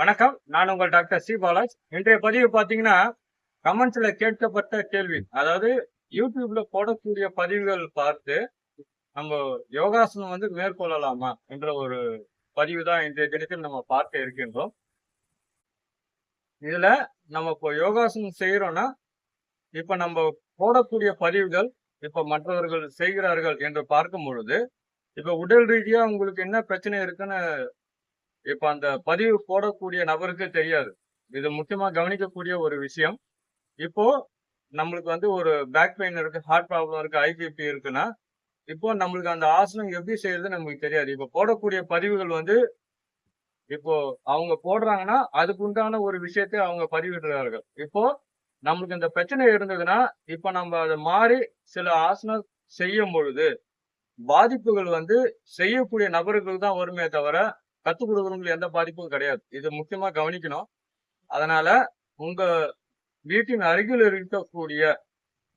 வணக்கம். நான் உங்கள் டாக்டர் சி. பாலாஜ். இன்றைய பதிவு பார்த்தீங்கன்னா கமெண்ட்ஸில் கேட்கப்பட்ட கேள்வி. அதாவது யூடியூப்ல போடக்கூடிய பதிவுகள் பார்த்து நம்ம யோகாசனம் வந்து மேற்கொள்ளலாமா என்ற ஒரு பதிவு தான் இன்றைய தினத்தில் நம்ம பார்க்க இருக்கின்றோம். இதுல நம்ம இப்போ யோகாசனம் செய்கிறோன்னா இப்ப நம்ம போடக்கூடிய பதிவுகள் இப்ப மற்றவர்கள் செய்கிறார்கள் என்று பார்க்கும் பொழுது இப்ப உடல் ரீதியா உங்களுக்கு என்ன பிரச்சனை இருக்குன்னு இப்ப அந்த பதிவு போடக்கூடிய நபருக்கு தெரியாது. இது முக்கியமா கவனிக்கக்கூடிய ஒரு விஷயம். இப்போ நம்மளுக்கு வந்து ஒரு பேக் பெயின் இருக்கு ஹார்ட் ப்ராப்ளம் இருக்கு ஐபிபி இருக்குன்னா இப்போ நம்மளுக்கு அந்த ஆசனம் எப்படி செய்யறது நமக்கு தெரியாது. இப்போ போடக்கூடிய பதிவுகள் வந்து இப்போ அவங்க போடுறாங்கன்னா அதுக்கு உண்டான ஒரு விஷயத்தை அவங்க பதிவிடுறார்கள். இப்போ நம்மளுக்கு இந்த பிரச்சனை இருந்ததுன்னா இப்போ நம்ம அதை மாறி சில ஆசனம் செய்யும் பொழுது பாதிப்புகள் வந்து செய்யக்கூடிய நபர்களுக்கு தான் வருமே தவிர கற்றுக் கொடுக்குறவங்களுக்கு எந்த பாதிப்பும் கிடையாது. இது முக்கியமா கவனிக்கணும். அதனால உங்க வீட்டின் அருகில் இருக்கக்கூடிய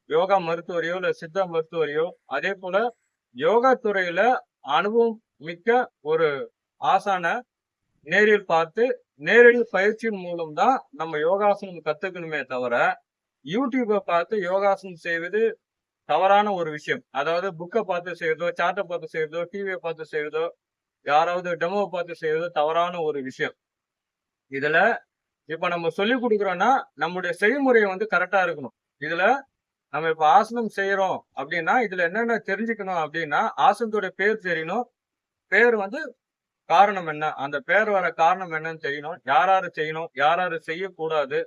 யோகா மருத்துவரையோ இல்ல சித்தா மருத்துவரையோ அதே போல யோகா துறையில அனுபவம் மிக்க ஒரு ஆசான நேரில் பார்த்து நேரடி பயிற்சியின் மூலம் தான் நம்ம யோகாசனம் கத்துக்கணுமே தவிர யூடியூப்பை பார்த்து யோகாசனம் செய்வது தவறான ஒரு விஷயம். அதாவது புக்கை பார்த்து செய்யறதோ சார்ட்டை பார்த்து செய்யறதோ டிவியை பார்த்து செய்யறதோ யாராவது டெமோவை பார்த்து செய்வது தவறான ஒரு விஷயம். இதுல இப்ப நம்ம சொல்லி கொடுக்குறோம்னா நம்முடைய செய்முறை வந்து கரெக்டா இருக்கணும். இதுல நம்ம இப்ப ஆசனம் செய்யறோம் அப்படின்னா இதுல என்னென்ன தெரிஞ்சுக்கணும் அப்படின்னா ஆசனத்தோட பேர் தெரியணும். பேர் வந்து காரணம் என்ன? அந்த பேர் வர காரணம் என்னன்னு தெரியணும். யார் யாரு செய்யணும்? யார் யாரு செய்யக்கூடாது?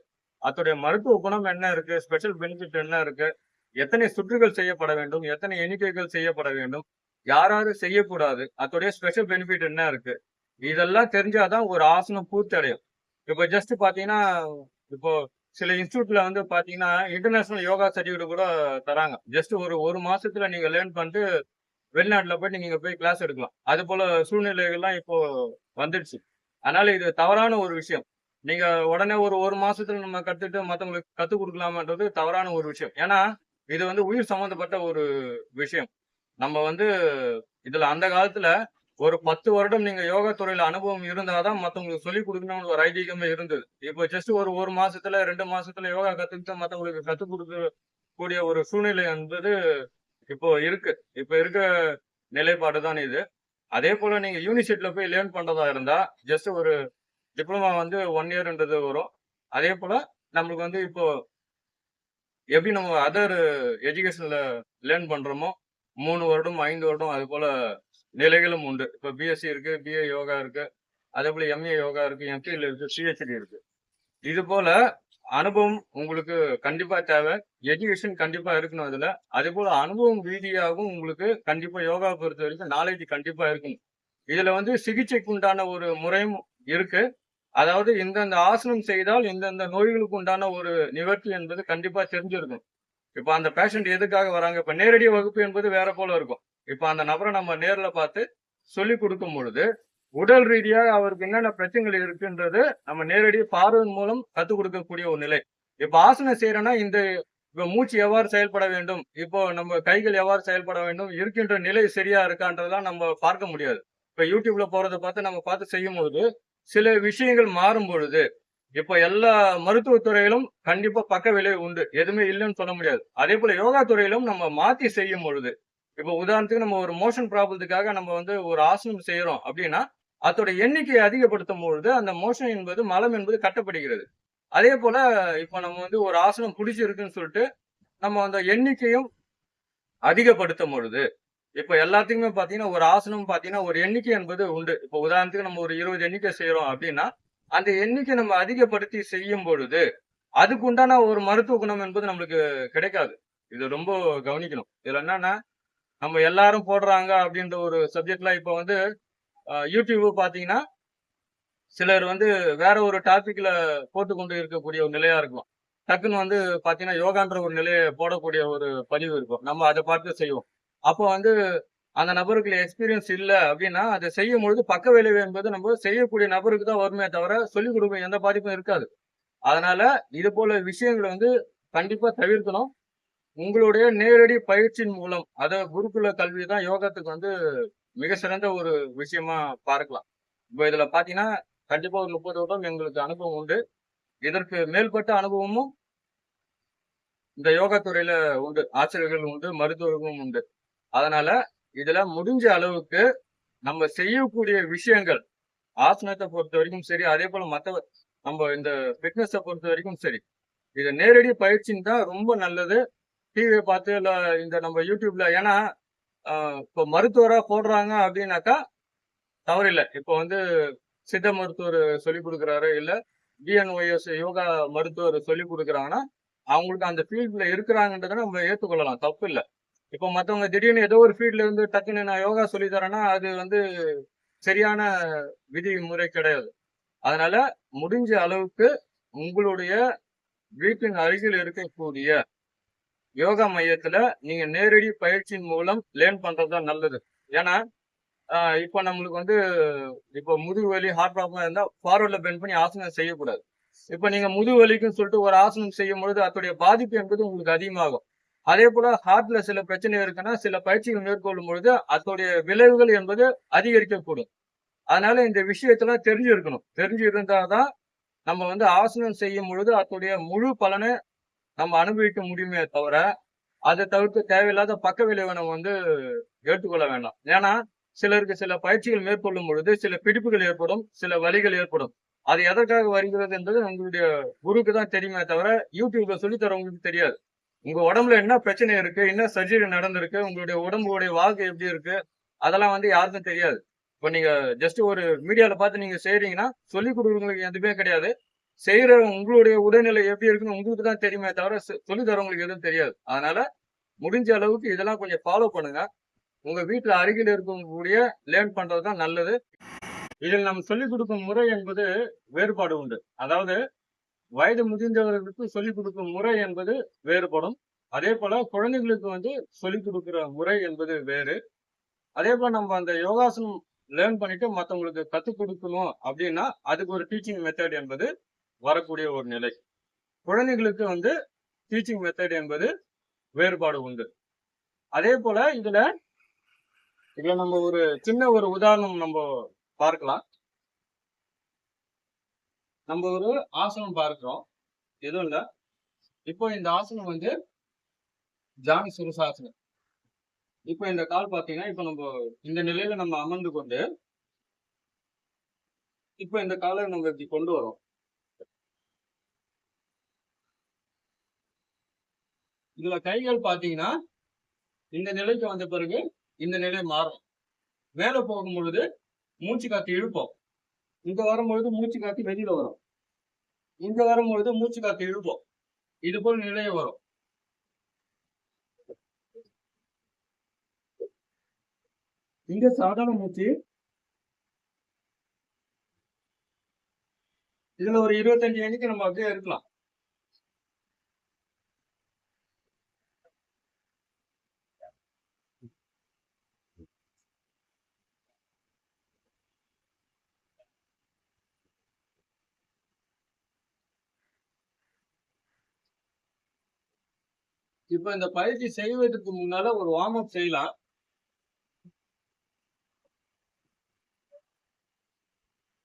அதோடைய மருத்துவ குணம் என்ன இருக்கு? ஸ்பெஷல் பெனிஃபிட் என்ன இருக்கு? எத்தனை சுற்றுகள் செய்யப்பட வேண்டும்? எத்தனை எண்ணிக்கைகள் செய்யப்பட வேண்டும்? யார் யாரு செய்யக்கூடாது. அதோடைய ஸ்பெஷல் பெனிஃபிட் என்ன இருக்கு? இதெல்லாம் தெரிஞ்சாதான் ஒரு ஆசனம் பூர்த்தி அடையும் இப்போ ஜஸ்ட் பார்த்தீங்கன்னா இப்போ சில இன்ஸ்டியூட்ல வந்து பார்த்தீங்கன்னா இன்டர்நேஷனல் யோகா சர்டிஃபிகேட் கூட தராங்க. ஜஸ்ட் ஒரு ஒரு மாசத்துல நீங்க லேர்ன் பண்ணிட்டு வெளிநாட்டில் போய் நீங்க போய் கிளாஸ் எடுக்கலாம். அது போல சூழ்நிலைகள்லாம் இப்போ வந்துடுச்சு. அதனால இது தவறான ஒரு விஷயம். நீங்க உடனே ஒரு ஒரு மாசத்துல நம்ம கத்துட்டு மற்றவங்களுக்கு கத்து கொடுக்கலாமன்றது தவறான ஒரு விஷயம். ஏன்னா இது வந்து உயிர் சம்பந்தப்பட்ட ஒரு விஷயம். நம்ம வந்து இதுல அந்த காலத்துல ஒரு பத்து வருடம் நீங்க யோகா துறையில அனுபவம் இருந்தாதான் மத்தவங்களுக்கு சொல்லி கொடுக்கணும்னு ஒரு ஐதீகமே இருந்தது. இப்போ ஜஸ்ட் ஒரு ஒரு மாசத்துல ரெண்டு மாசத்துல யோகா கத்துக்கிட்டு மத்தவங்களுக்கு கத்துக் கொடுக்க கூடிய ஒரு சூழ்நிலை என்பது இப்போ இருக்கு. இப்ப இருக்க நிலைப்பாடு தான் இது. அதே போல நீங்க யூனிவர்சிட்டியில போய் லேர்ன் பண்றதா இருந்தா ஜஸ்ட் ஒரு டிப்ளமா வந்து ஒன் இயர்ன்றது வரும். அதே போல நம்மளுக்கு வந்து இப்போ எப்படி நம்ம அதர் எஜுகேஷன்ல லேர்ன் பண்றோமோ மூணு வருடம் ஐந்து வருடம் அது போல நிலைகளும் உண்டு. இப்போ பிஎஸ்சி இருக்கு பிஏ யோகா இருக்கு அதே போல எம்ஏ யோகா இருக்கு எம்பிஎல் இருக்கு சிஹெச்டி இருக்கு. இது போல அனுபவம் உங்களுக்கு கண்டிப்பா தேவை. எஜுகேஷன் கண்டிப்பா இருக்கணும் அதுல. அதே போல அனுபவம் ரீதியாகவும் உங்களுக்கு கண்டிப்பா யோகா பொறுத்த வரைக்கும் நாலேஜ் கண்டிப்பா இருக்கணும். இதுல வந்து சிகிச்சைக்கு உண்டான ஒரு முறையும் இருக்கு. அதாவது இந்தந்த ஆசனம் செய்தால் இந்தந்த நோய்களுக்கு உண்டான ஒரு நிவர்த்தி என்பது கண்டிப்பா தெரிஞ்சிருக்கும். இப்ப அந்த பேஷண்ட் எதுக்காக வராங்க? இப்ப நேரடி வகுப்பு என்பது வேற போல இருக்கும். இப்ப அந்த நபரை நம்ம நேர்ல பார்த்து சொல்லி கொடுக்கும் பொழுது உடல் ரீதியாக அவருக்கு என்னென்ன பிரச்சனைகள் இருக்குன்றது நம்ம நேரடி பார்வையின் மூலம் கத்துக் கொடுக்கக்கூடிய ஒரு நிலை. இப்ப ஆசனம் செய்யறோம்னா இந்த இப்ப மூச்சு எவ்வாறு செயல்பட வேண்டும்? இப்போ நம்ம கைகள் எவ்வாறு செயல்பட வேண்டும்? இருக்கின்ற நிலை சரியா இருக்கான்றதெல்லாம் நம்ம பார்க்க முடியாது. இப்ப யூடியூப்ல போறதை பார்த்து நம்ம பார்த்து செய்யும் பொழுது சில விஷயங்கள் மாறும் பொழுது இப்ப எல்லா மருத்துவத்துறையிலும் கண்டிப்பா பக்க விளைவு உண்டு. எதுவுமே இல்லைன்னு சொல்ல முடியாது. அதே போல யோகா துறையிலும் நம்ம மாத்தி செய்யும் பொழுது இப்ப உதாரணத்துக்கு நம்ம ஒரு மோஷன் ப்ராப்ளத்துக்காக நம்ம வந்து ஒரு ஆசனம் செய்யறோம் அப்படின்னா அதோட எண்ணிக்கையை அதிகப்படுத்தும் பொழுது அந்த மோஷன் என்பது மலம் என்பது கட்டப்படுகிறது. அதே போல இப்ப நம்ம வந்து ஒரு ஆசனம் பிடிச்சிருக்குன்னு சொல்லிட்டு நம்ம அந்த எண்ணிக்கையும் அதிகப்படுத்தும் பொழுது இப்ப எல்லாத்துக்குமே பாத்தீங்கன்னா ஒரு ஆசனம் பாத்தீங்கன்னா ஒரு எண்ணிக்கை என்பது உண்டு. இப்ப உதாரணத்துக்கு நம்ம ஒரு இருபது எண்ணிக்கை செய்யறோம் அப்படின்னா அந்த எண்ணிக்கை நம்ம அதிகப்படுத்தி செய்யும் பொழுது அதுக்கு உண்டான ஒரு மருத்துவ குணம் என்பது நம்மளுக்கு கிடைக்காது. இது ரொம்ப கவனிக்கணும். இதுல என்னன்னா நம்ம எல்லாரும் போடுறாங்க அப்படின்ற ஒரு சப்ஜெக்ட்ல இப்ப வந்து யூடியூப் பாத்தீங்கன்னா சிலர் வந்து வேற ஒரு டாபிக்ல போட்டுக்கொண்டு இருக்கக்கூடிய ஒரு நிலையா இருக்கும் டக்குன்னு வந்து பாத்தீங்கன்னா யோகான்ற ஒரு நிலையை போடக்கூடிய ஒரு பதிவு இருக்கும். நம்ம அதை பார்த்து செய்வோம். அப்போ வந்து அந்த நபருக்கு எக்ஸ்பீரியன்ஸ் இல்லை அப்படின்னா அதை செய்யும் பொழுது பக்க விளைவு என்பது நம்ம செய்யக்கூடிய நபருக்கு தான் வருமே தவிர சொல்லிக் கொடுக்க எந்த பாதிப்பும் இருக்காது. அதனால இது போல விஷயங்களை வந்து கண்டிப்பா தவிர்க்கணும். உங்களுடைய நேரடி பயிற்சியின் மூலம் அதை குருகுல கல்வி தான் யோகத்துக்கு வந்து மிக சிறந்த ஒரு விஷயமா பார்க்கலாம். இப்போ இதுல பாத்தீங்கன்னா கண்டிப்பா ஒரு முப்பது வருடம் எங்களுக்கு அனுபவம் உண்டு. இதற்கு மேல்பட்ட அனுபவமும் இந்த யோகா துறையில உண்டு. ஆசிரியர்கள் உண்டு மருத்துவர்களும் உண்டு. அதனால இதுல முடிஞ்ச அளவுக்கு நம்ம செய்யக்கூடிய விஷயங்கள் ஆசனத்தை பொறுத்த வரைக்கும் சரி அதே போல மற்ற நம்ம இந்த ஃபிட்னஸை பொறுத்த வரைக்கும் சரி. இது நேரடி பயிற்சின்னு தான் ரொம்ப நல்லது. டிவியை பார்த்து இல்லை இந்த நம்ம யூடியூப்ல ஏன்னா இப்போ மருத்துவராக போடுறாங்க அப்படின்னாக்கா தவறில்லை. இப்போ வந்து சித்த மருத்துவர் சொல்லி கொடுக்குறாரு இல்லை பிஎன்ஒய்எஸ் யோகா மருத்துவர் சொல்லி கொடுக்குறாங்கன்னா அவங்களுக்கு அந்த ஃபீல்டில் இருக்கிறாங்கன்றதை நம்ம ஏற்றுக்கொள்ளலாம் தப்பு இல்லை. இப்போ மற்றவங்க திடீர்னு ஏதோ ஒரு ஃபீல்ட்ல இருந்து டக்குன்னு நான் யோகா சொல்லி தரேன்னா அது வந்து சரியான விதி முறை கிடையாது. அதனால முடிஞ்ச அளவுக்கு உங்களுடைய வீட்டின் அருகில் இருக்கக்கூடிய யோகா மையத்துல நீங்க நேரடி பயிற்சியின் மூலம் லேர்ன் பண்றதுதான் நல்லது. ஏன்னா இப்போ நம்மளுக்கு வந்து இப்போ முதுகு வலி ஹார்ட் ப்ராப்ளம் இருந்தா ஃபார்வர்ட்ல பெண்ட் பண்ணி ஆசனம் செய்யக்கூடாது. இப்போ நீங்க முதுகு வலிக்குன்னு சொல்லிட்டு ஒரு ஆசனம் செய்யும் பொழுது அதோடைய பாதிப்பு என்பது உங்களுக்கு அதிகமாகும். அதே போல ஹார்ட்ல சில பிரச்சனை இருக்குன்னா சில பயிற்சிகள் மேற்கொள்ளும் பொழுது அதோடைய விளைவுகள் என்பது அதிகரிக்கக்கூடும். அதனால இந்த விஷயத்தெல்லாம் தெரிஞ்சு இருக்கணும் தெரிஞ்சு இருந்தாதான் நம்ம வந்து ஆசனம் செய்யும் பொழுது அதோடைய முழு பலனை நம்ம அனுபவிக்க முடியுமே தவிர அதை தவிர்த்து தேவையில்லாத பக்க விளைவை நம்ம வந்து ஏற்றுக்கொள்ள வேண்டாம். ஏன்னா சிலருக்கு சில பயிற்சிகள் மேற்கொள்ளும் பொழுது சில பிடிப்புகள் ஏற்படும் சில வலிகள் ஏற்படும். அது எதற்காக வருகிறது என்பது உங்களுடைய குருக்கு தான் தெரியுமே தவிர யூடியூப்ல சொல்லி தரவங்களுக்கு தெரியாது. உங்க உடம்புல என்ன பிரச்சனை இருக்கு? என்ன சர்ஜரி நடந்திருக்கு? உங்களுடைய உடம்புடைய வாக்கு எப்படி இருக்கு? அதெல்லாம் வந்து யாருக்கும் தெரியாது. இப்போ நீங்க ஜஸ்ட் ஒரு மீடியால பார்த்து நீங்க செய்யறீங்கன்னா சொல்லி கொடுக்குறவங்களுக்கு எதுவுமே கிடையாது. செய்யற உங்களுடைய உடல்நிலை எப்படி இருக்குன்னு உங்களுக்கு தான் தெரியுமே தவிர சொல்லி தரவங்களுக்கு எதுவும் தெரியாது. அதனால முடிஞ்ச அளவுக்கு இதெல்லாம் கொஞ்சம் ஃபாலோ பண்ணுங்க. உங்க வீட்டுல அருகில் இருக்கக்கூடிய லேர்ன் பண்றது தான் நல்லது. இதில் நம்ம சொல்லிக் கொடுக்கும் முறை என்பது வேறுபாடு உண்டு. அதாவது வயது முதிர்ந்தவர்களுக்கு சொல்லிக் கொடுக்கும் முறை என்பது வேறுபடும். அதே போல குழந்தைகளுக்கு வந்து சொல்லிக் கொடுக்கிற முறை என்பது வேறு. அதே போல நம்ம அந்த யோகாசனம் லேர்ன் பண்ணிட்டு மற்றவங்களுக்கு கற்றுக் கொடுக்கணும் அப்படின்னா அதுக்கு ஒரு டீச்சிங் மெத்தட் என்பது வரக்கூடிய ஒரு நிலை. குழந்தைகளுக்கு வந்து டீச்சிங் மெத்தட் என்பது வேறுபாடு உண்டு. அதே போல இதுல இதுல நம்ம ஒரு சின்ன ஒரு உதாரணம் நம்ம பார்க்கலாம். நம்ம ஒரு ஆசனம் பார்க்கிறோம். எதுவும் இல்ல. இப்போ இந்த ஆசனம் வந்து ஜானி சுருசாசனம். இப்போ இந்த கால் பாத்தீங்கன்னா இப்போ நம்ம இந்த நிலையில நம்ம அமர்ந்து கொண்டு இப்போ இந்த காலை நம்ம இப்படி கொண்டு வரோம். இதுல கைகள் பாத்தீங்கன்னா இந்த நிலைக்கு வந்த பிறகு இந்த நிலை மாறும். மேல போகும் பொழுது மூச்சு காத்து இழுப்போம். இங்க வரும்பொழுது மூச்சு காத்து வெளியில வரும். இங்க வரும்பொழுது மூச்சு காத்து இழுப்போம். இது போல் நிலைய வரும். இங்க சாதாரண மூச்சு. இதுல ஒரு இருபத்தஞ்சு எண்ணிக்கை நம்ம அப்படியே இருக்கலாம். இப்ப இந்த பயிற்சி செய்வதற்கு முன்னால ஒரு வார்ம் அப் செய்யலாம்.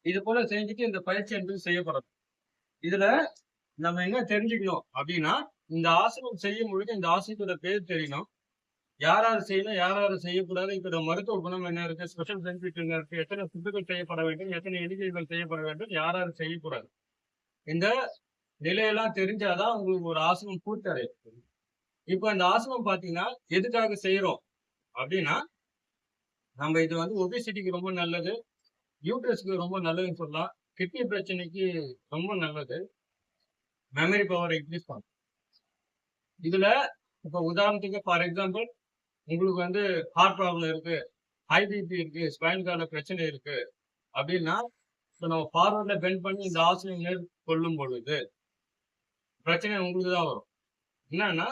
இது போல செஞ்சுட்டு இந்த பயிற்சி என்பது செய்யப்படும். இதுல நம்ம என்ன தெரிஞ்சுக்கணும் அப்படின்னா இந்த ஆசனம் செய்யும் பொழுது இந்த ஆசனத்தோட பேர் தெரியணும். யார் யார் செய்யணும் யார் யார் செய்யக்கூடாது இப்ப மருத்துவ குணம் என்ன இருக்கு ஸ்பெஷல் பெனிஃபிட் என்ன இருக்கு எத்தனை சுத்துக்கள் செய்யப்பட வேண்டும் எத்தனை எண்ணிக்கைகள் செய்யப்பட வேண்டும் யார் யார் செய்யக்கூடாது. இந்த நிலையெல்லாம் தெரிஞ்சாதான் உங்களுக்கு ஒரு ஆசனம் பூர்த்தி அடையும். இப்போ இந்த ஆசிரமம் பாத்தீங்கன்னா எதுக்காக செய்யறோம் அப்படின்னா நம்ம இது வந்து ஒபிசிட்டிக்கு ரொம்ப நல்லது யூட்ரஸ்க்கு ரொம்ப நல்லதுன்னு சொல்லலாம் கிட்னி பிரச்சனைக்கு ரொம்ப நல்லது மெமரி பவர் இன்க்ரீஸ் பண்ணும் இதுல இப்போ உதாரணத்துக்கு ஃபார் எக்ஸாம்பிள் உங்களுக்கு வந்து ஹார்ட் ப்ராப்ளம் இருக்கு ஹை பிபி இருக்கு ஸ்பைன் கார்டில் பிரச்சனை இருக்கு அப்படின்னா இப்போ நம்ம ஃபார்வர்ட்ல பெண்ட் பண்ணி இந்த ஆசிரியர் கொள்ளும் பொழுது பிரச்சனை உங்களுக்கு தான் வரும். என்னன்னா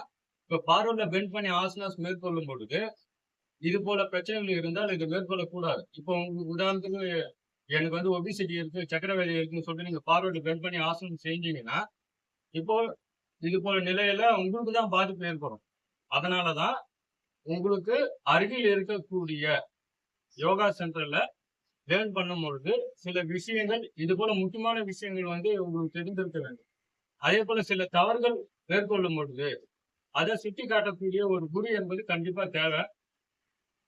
இப்போ ஃபார்வர்ட்ல பெண்ட் பண்ணி ஆசனாஸ் மேற்கொள்ளும் பொழுது இது போல பிரச்சனைகள் இருந்தால் இது மேற்கொள்ளக்கூடாது இப்போ உங்களுக்கு உதாரணத்துக்கு எனக்கு வந்து ஒபிசிட்டி இருக்கு சக்கரை இருக்குன்னு சொல்லிட்டு நீங்க ஃபார்வர்டு பெண்ட் பண்ணி ஆசனம் செஞ்சீங்கன்னா இப்போ இது போல நிலையில உங்களுக்கு தான் பாதிப்பு ஏற்படும். அதனாலதான் உங்களுக்கு அருகில் இருக்கக்கூடிய யோகா சென்டர்ல லேர்ன் பண்ணும் பொழுது சில விஷயங்கள் இது போல முக்கியமான விஷயங்கள் வந்து உங்களுக்கு தெரிந்திருக்க வேண்டும். அதே போல சில தவறுகள் மேற்கொள்ளும் பொழுது அதை சுட்டி காட்டக்கூடிய ஒரு குரு என்பது கண்டிப்பா தேவை.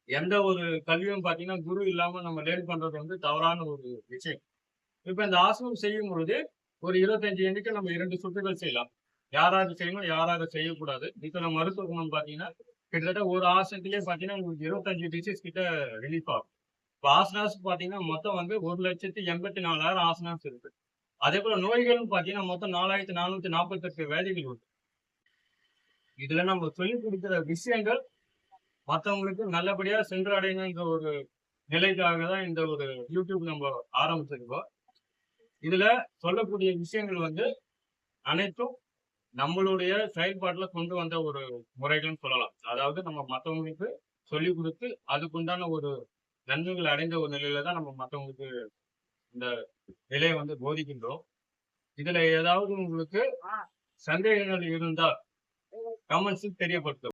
எந்த ஒரு கல்வியும் பாத்தீங்கன்னா குரு இல்லாம நம்ம லேர்ன் பண்றது வந்து தவறான ஒரு விஷயம். இப்போ இந்த ஆசனம் செய்யும் பொழுது ஒரு இருபத்தஞ்சு எண்ணிக்கை நம்ம இரண்டு சுற்றுகள் செய்யலாம். யாராவது செய்யணும் யாராவது செய்யக்கூடாது. இப்போ நம்ம மருத்துவ குணம் பாத்தீங்கன்னா கிட்டத்தட்ட ஒரு ஆசனத்திலே பார்த்தீங்கன்னா உங்களுக்கு இருபத்தஞ்சு டிசீஸ் கிட்ட ரிலீஃப் ஆகும். இப்போ ஆசனாஸ் பாத்தீங்கன்னா மொத்தம் வந்து ஒரு லட்சத்தி எண்பத்தி நாலாயிரம் ஆசனாஸ் இருக்கு. அதே போல நோய்களும் பார்த்தீங்கன்னா மொத்தம் நாலாயிரத்தி நானூற்றி நாற்பத்தெட்டு வேதிகள் உண்டு. இதுல நம்ம சொல்லிக் கொடுக்கிற விஷயங்கள் மற்றவங்களுக்கு நல்லபடியா சென்று அடையணுன்ற ஒரு நிலைக்காக தான் இந்த ஒரு யூடியூப் நம்ம ஆரம்பிச்சிருக்கோம். இதுல சொல்லக்கூடிய விஷயங்கள் வந்து அனைத்தும் நம்மளுடைய செயல்பாட்டுல கொண்டு வந்த ஒரு முறைகள்னு சொல்லலாம். அதாவது நம்ம மற்றவங்களுக்கு சொல்லிக் கொடுத்து அதுக்குண்டான ஒரு நன்மைகள் அடைந்த ஒரு நிலையில தான் நம்ம மற்றவங்களுக்கு இந்த நிலையை வந்து போதிக்கின்றோம். இதுல ஏதாவது உங்களுக்கு சந்தேகங்கள் இருந்தால் கமெண்ட்ஸுக்கு தெரியப்படுத்தும்.